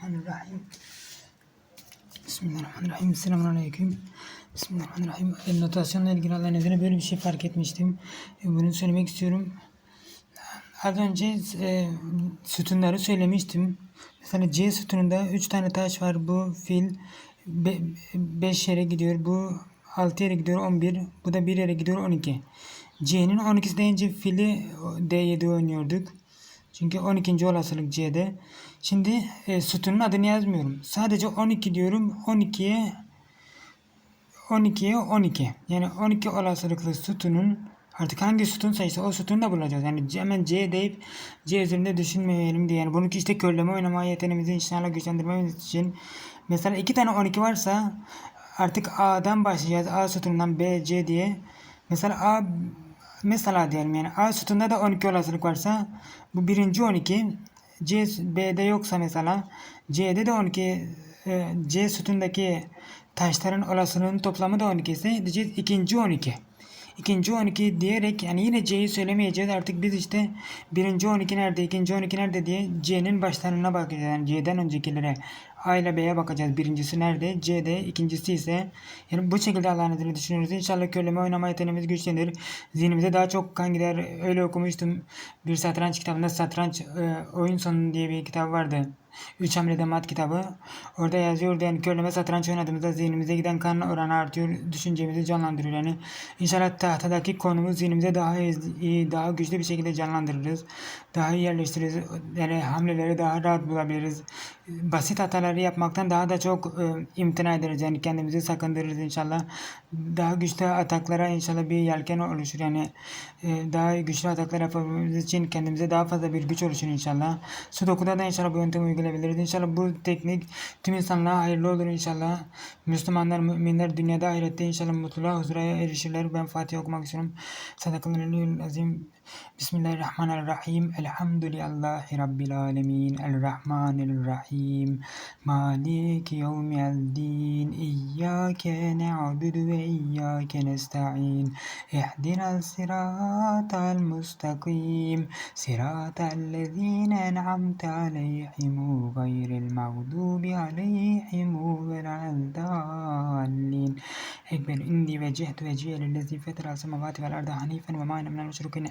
Bismillahirrahmanirrahim. Bismillahirrahmanirrahim. Selamünaleyküm. Bismillahirrahmanirrahim. Notasyonla ilgili Allah'ın izniyle böyle bir şey fark etmiştim. E, bunu söylemek istiyorum. Az önce e, sütunları söylemiştim. Mesela C sütununda 3 tane taş var. Bu fil 5 yere gidiyor. Bu 6 yere gidiyor 11. Bu da 1 yere gidiyor 12. C'nin 12'si deyince fili D7 oynuyorduk. Çünkü 12. olasılık C'de. Şimdi e, sütunun adını yazmıyorum. Sadece 12 diyorum. 12'ye 12'ye 12. Yani 12 olasılıklı sütunun artık hangi sütun sayısı o sütunu da bulacağız. Yani hemen C deyip C üzerinde düşünmeyelim diye. Yani bunu işte körleme oynama yeteneğimizi inşallah güçlendirmemiz için mesela iki tane 12 varsa artık A'dan başlayacağız. A sütunundan B, C diye. Mesela A mesela diyelim yani A sütunda da 12 olasılık varsa bu birinci 12 C B'de yoksa mesela C'de de 12 e, C sütundaki taşların olasılığının toplamı da 12 ise diyeceğiz ikinci 12. İkinci 12 diyerek yani yine C'yi söylemeyeceğiz artık biz işte birinci 12 nerede ikinci 12 nerede diye C'nin başlarına bakacağız yani C'den öncekilere A ile B'ye bakacağız. Birincisi nerede? C'de. ikincisi ise yani bu şekilde Allah'ın adını düşünüyoruz. İnşallah körleme oynama yeteneğimiz güçlenir. Zihnimize daha çok kan gider. Öyle okumuştum. Bir satranç kitabında satranç e, oyun sonu diye bir kitap vardı. Üç hamlede mat kitabı. Orada yazıyordu yani körleme satranç oynadığımızda zihnimize giden kan oranı artıyor. Düşüncemizi canlandırıyor. Yani inşallah tahtadaki konumuz zihnimize daha iyi, daha güçlü bir şekilde canlandırırız. Daha iyi yerleştiririz. Yani hamleleri daha rahat bulabiliriz. Basit hataları yapmaktan daha da çok e, imtina ederiz. Yani kendimizi sakındırırız inşallah. Daha güçlü ataklara inşallah bir yelken oluşur. Yani e, daha güçlü ataklar yapabilmemiz için kendimize daha fazla bir güç oluşur inşallah. Sudoku'da da inşallah bu yöntemi uygulayabiliriz. İnşallah bu teknik tüm insanlığa hayırlı olur inşallah. Müslümanlar, müminler dünyada ahirette inşallah mutluluğa, huzura erişirler. Ben Fatih okumak istiyorum. Sadakallahu azim. Bismillahirrahmanirrahim. Elhamdülillahi Rabbil alemin. Elrahmanirrahim. الرحيم. مالك يوم الدين. إياك نعبد وإياك نستعين. اهدنا الصراط المستقيم. صراط الذين أنعمت عليهم غير المغضوب عليهم ولا الضالين. اكبر إني وجهت وجهي للذي فطر السماوات والأرض حنيفا وما أنا من المشركين.